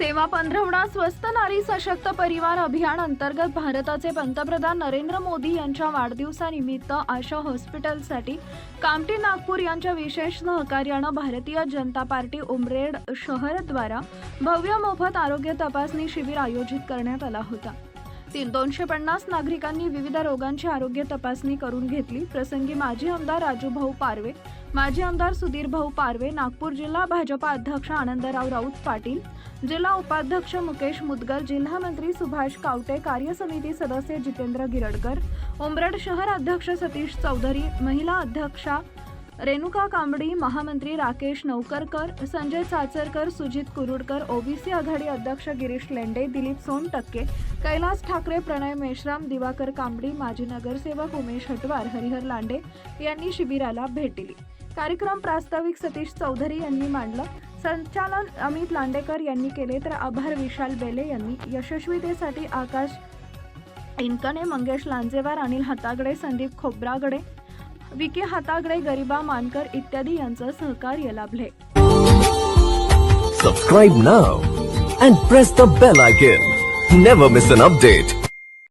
सेवा पंधरवडा स्वस्त नारी सशक्त परिवार अभियान अंतर्गत भारताचे पंतप्रधान नरेंद्र मोदी यांच्या वाढदिवसानिमित्त आशा हॉस्पिटलसाठी कामटी नागपूर यांच्या विशेष सहकार्यानं भारतीय जनता पार्टी उमरेड शहरद्वारा भव्य मोफत आरोग्य तपासणी शिबिर आयोजित करण्यात आला होता. तीन दोनशे पन्नास नागरिकांनी विविध रोगांची आरोग्य तपासणी करून घेतली. प्रसंगी माजी आमदार राजूभाऊ पारवे माजी आमदार सुधीर भाऊ पारवे नागपूर जिल्हा भाजपा अध्यक्ष आनंदराव राऊत पाटील जिल्हा उपाध्यक्ष मुकेश मुदगल जिल्हा मंत्री सुभाष कावटे कार्यसमिती सदस्य जितेंद्र गिरडकर उमरड शहर अध्यक्ष सतीश चौधरी महिला अध्यक्षा रेणुका कांबडी महामंत्री राकेश नौकरकर संजय चाचरकर सुजित कुरुडकर ओबीसी आघाडी अध्यक्ष गिरीश लेंडे दिलीप सोनटक्के कैलास ठाकरे प्रणय मेश्राम दिवाकर कांबडी माजी नगरसेवक उमेश हटवार हरिहर लांडे यांनी शिबिराला भेट दिली. कार्यक्रम प्रास्ताविक सतीश चौधरी यांनी मांडलं. संचालन अमित लांडेकर यांनी केले तर आभार विशाल बेले यांनी. यशस्वीतेसाठी आकाश इनकने मंगेश लांजेवार अनिल हातागडे संदीप खोब्रागडे विके हातागडे गरिबा मानकर इत्यादी यांचं सहकार्य लाभले. Subscribe now and press the bell icon never miss an update